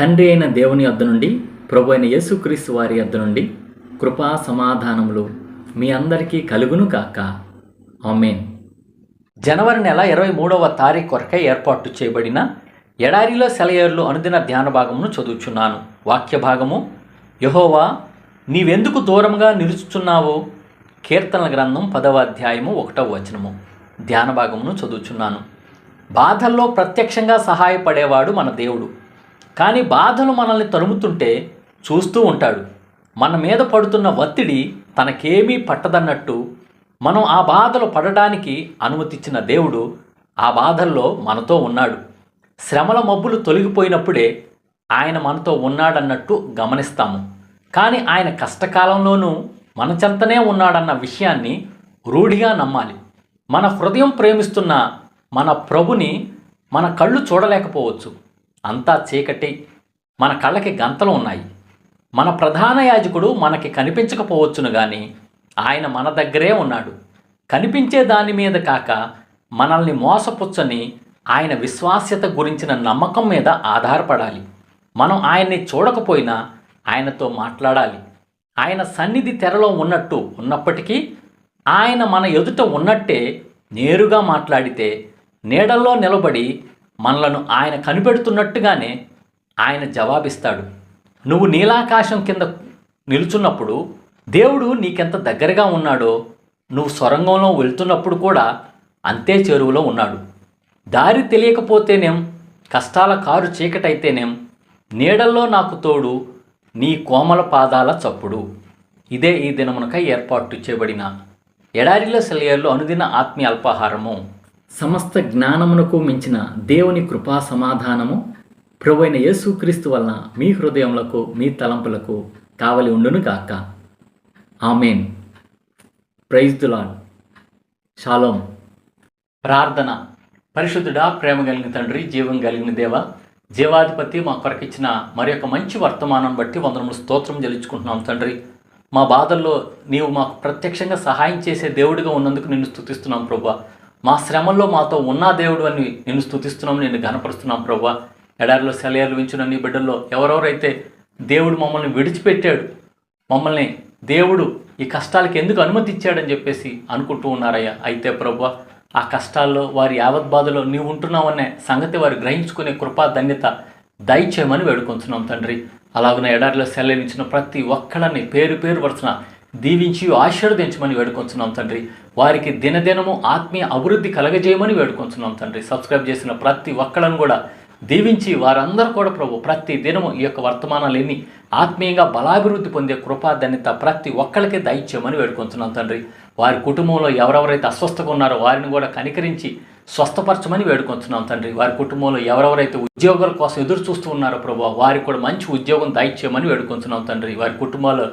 తండ్రి అయిన దేవుని వద్ద నుండి ప్రభు అయిన యేసుక్రీస్తు వారి వద్ద నుండి కృపా సమాధానములు మీ అందరికీ కలుగును కాక ఆమెన్. జనవరి నెల ఇరవై మూడవ తారీఖు కొరకై ఏర్పాటు చేయబడిన ఎడారిలో సెలయేర్లు అనుదిన ధ్యాన భాగమును చదువుచున్నాను. వాక్య భాగము యహోవా నీవెందుకు దూరంగా నిలుచుచున్నావు? కీర్తనల గ్రంథం పదవ అధ్యాయము ఒకటవ వచనము. ధ్యాన భాగమును చదువుచున్నాను. బాధల్లో ప్రత్యక్షంగా సహాయపడేవాడు మన దేవుడు. కానీ బాధలు మనల్ని తరుముతుంటే చూస్తూ ఉంటాడు. మన మీద పడుతున్న ఒత్తిడి తనకేమీ పట్టదన్నట్టు మనం ఆ బాధలు పడడానికి అనుమతిచ్చిన దేవుడు ఆ బాధల్లో మనతో ఉన్నాడు. శ్రమల మబ్బులు తొలగిపోయినప్పుడే ఆయన మనతో ఉన్నాడన్నట్టు గమనిస్తాము. కానీ ఆయన కష్టకాలంలోనూ మన చెంతనే ఉన్నాడన్న విషయాన్ని రూఢిగా నమ్మాలి. మన హృదయం ప్రేమిస్తున్న మన ప్రభుని మన కళ్ళు చూడలేకపోవచ్చు. అంతా చీకటి. మన కళ్ళకి గంతలు ఉన్నాయి. మన ప్రధాన యాజకుడు మనకి కనిపించకపోవచ్చును కానీ ఆయన మన దగ్గరే ఉన్నాడు. కనిపించే దాని మీద కాక మనల్ని మోసపుచ్చని ఆయన విశ్వాస్యత గురించిన నమ్మకం మీద ఆధారపడాలి. మనం ఆయన్ని చూడకపోయినా ఆయనతో మాట్లాడాలి. ఆయన సన్నిధి తెరలో ఉన్నట్టు ఉన్నప్పటికీ ఆయన మన ఎదుట ఉన్నట్టే నేరుగా మాట్లాడితే నీడల్లో నిలబడి మనలను ఆయన కనిపెడుతున్నట్టుగానే ఆయన జవాబిస్తాడు. నువ్వు నీలాకాశం కింద నిలుచున్నప్పుడు దేవుడు నీకెంత దగ్గరగా ఉన్నాడో నువ్వు సొరంగంలో వెళ్తున్నప్పుడు కూడా అంతే చెరువులో ఉన్నాడు. దారి తెలియకపోతేనేం కష్టాల కారు చీకటైతేనేం నీడల్లో నాకు తోడు నీ కోమల పాదాల చప్పుడు. ఇదే ఈ దినమునకై ఏర్పాటు చేయబడిన ఎడారిలో సెలయర్లో అనుదిన ఆత్మీయ అల్పాహారము. సమస్త జ్ఞానమునకు మించిన దేవుని కృపా సమాధానము ప్రభు అయిన యేసుక్రీస్తు వలన మీ హృదయములకు మీ తలంపులకు కావలి ఉండును గాక. ఆమెన్. ప్రైజ్ దులాడ్ షాలోం. ప్రార్థన. పరిశుద్ధుడా ప్రేమ కలిగిన తండ్రి జీవం కలిగిన దేవ జీవాధిపతి మా కొరకిచ్చిన మరి యొక్క మంచి వర్తమానం బట్టి వందనములు స్తోత్రం చెల్లించుకుంటున్నాం తండ్రి. మా బాధల్లో నీవు మాకు ప్రత్యక్షంగా సహాయం చేసే దేవుడిగా ఉన్నందుకు నిన్ను స్తుతిస్తున్నాం ప్రభా. మా శ్రమల్లో మాతో ఉన్న దేవుడు అని నేను స్థుతిస్తున్నాం నేను ఘనపరుస్తున్నాం ప్రభా ఎడారిలో సెలయాలు వించిన నీ బిడ్డల్లో ఎవరెవరైతే దేవుడు మమ్మల్ని విడిచిపెట్టాడు మమ్మల్ని దేవుడు ఈ కష్టాలకి ఎందుకు అనుమతి ఇచ్చాడని చెప్పేసి అనుకుంటూ ఉన్నారయ్యా. అయితే ప్రభు ఆ కష్టాల్లో వారి యావత్ బాధలో నీవు ఉంటున్నావనే సంగతి వారు గ్రహించుకునే కృపా ధన్యత దయచేయమని వేడుకొంచున్నాం తండ్రి. అలాగనే ఎడారిలో సెలవించిన ప్రతి ఒక్కళ్ళని పేరు పేరు వరుసన దీవించి ఆశీర్వదించమని వేడుకొంచున్నాం తండ్రి. వారికి దినదినము ఆత్మీయ అభివృద్ధి కలగజేయమని వేడుకొంచున్నాం తండ్రి. సబ్స్క్రైబ్ చేసిన ప్రతి ఒక్కళ్ళను కూడా దీవించి వారందరూ కూడా ప్రభు ప్రతి దినము ఈ యొక్క వర్తమానాలు ఎన్ని ఆత్మీయంగా బలాభివృద్ధి పొందే కృపాధన్యత ప్రతి ఒక్కరికి దయచేయమని వేడుకొంచున్నాం తండ్రి. వారి కుటుంబంలో ఎవరెవరైతే అస్వస్థగా ఉన్నారో వారిని కూడా కనికరించి స్వస్థపరచమని వేడుకొస్తున్నాం తండ్రి. వారి కుటుంబంలో ఎవరెవరైతే ఉద్యోగాల కోసం ఎదురు చూస్తూ ఉన్నారో ప్రభు వారికి కూడా మంచి ఉద్యోగం దయచేయమని వేడుకుంటున్నాం తండ్రి. వారి కుటుంబాల్లో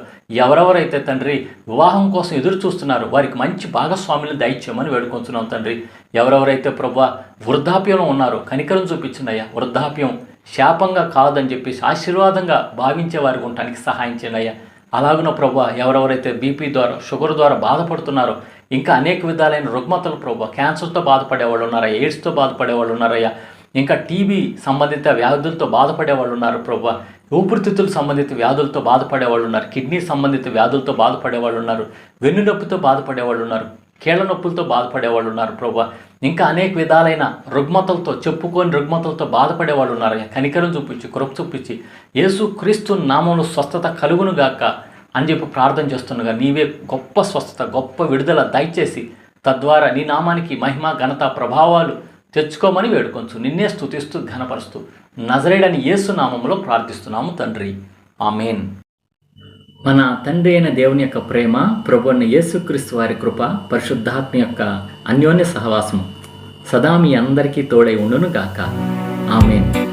ఎవరెవరైతే తండ్రి వివాహం కోసం ఎదురు చూస్తున్నారో వారికి మంచి భాగస్వాములను దయచేయమని వేడుకుంటున్నాం తండ్రి. ఎవరెవరైతే ప్రభు వృద్ధాప్యంలో ఉన్నారో కనికరం చూపించిందయ్యా వృద్ధాప్యం శాపంగా కాదని చెప్పేసి ఆశీర్వాదంగా భావించే వారికి ఉండటానికి సహాయం చేయండి అయ్యా. అలాగున ప్రభు ఎవరెవరైతే బీపీ ద్వారా షుగర్ ద్వారా బాధపడుతున్నారో ఇంకా అనేక విధాలైన రుగ్మతలు ప్రభు క్యాన్సర్తో బాధపడే వాళ్ళు ఎయిడ్స్తో బాధపడే వాళ్ళు ఉన్నారయ్యా ఇంకా టీబీ సంబంధిత వ్యాధులతో బాధపడే వాళ్ళు ఉన్నారు ప్రభు ఊపిరితిత్తులు సంబంధిత వ్యాధులతో బాధపడే వాళ్ళు ఉన్నారు కిడ్నీ సంబంధిత వ్యాధులతో బాధపడే వాళ్ళు ఉన్నారు వెన్ను నొప్పితో బాధపడే వాళ్ళు ఉన్నారు కీళ్ళ నొప్పులతో బాధపడే వాళ్ళు ఉన్నారు ప్రభు ఇంకా అనేక విధాలైన రుగ్మతలతో చెప్పుకొని రుగ్మతలతో బాధపడే వాళ్ళు ఉన్నారు కనికరం చూపించి కృప చూపించి యేసు క్రీస్తు నామంలో స్వస్థత కలుగును గాక. అని చెప్పి ప్రార్థన చేస్తుండగా నీవే గొప్ప స్వస్థత గొప్ప విడుదల దయచేసి తద్వారా నీ నామానికి మహిమ ఘనత ప్రభావాలు తెచ్చుకోమని వేడుకొంచు. నిన్నే స్థుతిస్తూ ఘనపరుస్తూ నజరేడని యేసు నామంలో ప్రార్థిస్తున్నాము తండ్రి. ఆమెన్. మన తండ్రి అయిన దేవుని యొక్క ప్రేమ ప్రభున్న యేసుక్రీస్తు వారి కృప పరిశుద్ధాత్మ యొక్క అన్యోన్య సహవాసం సదా మీ అందరికీ తోడై ఉండును గాక ఆమెన్.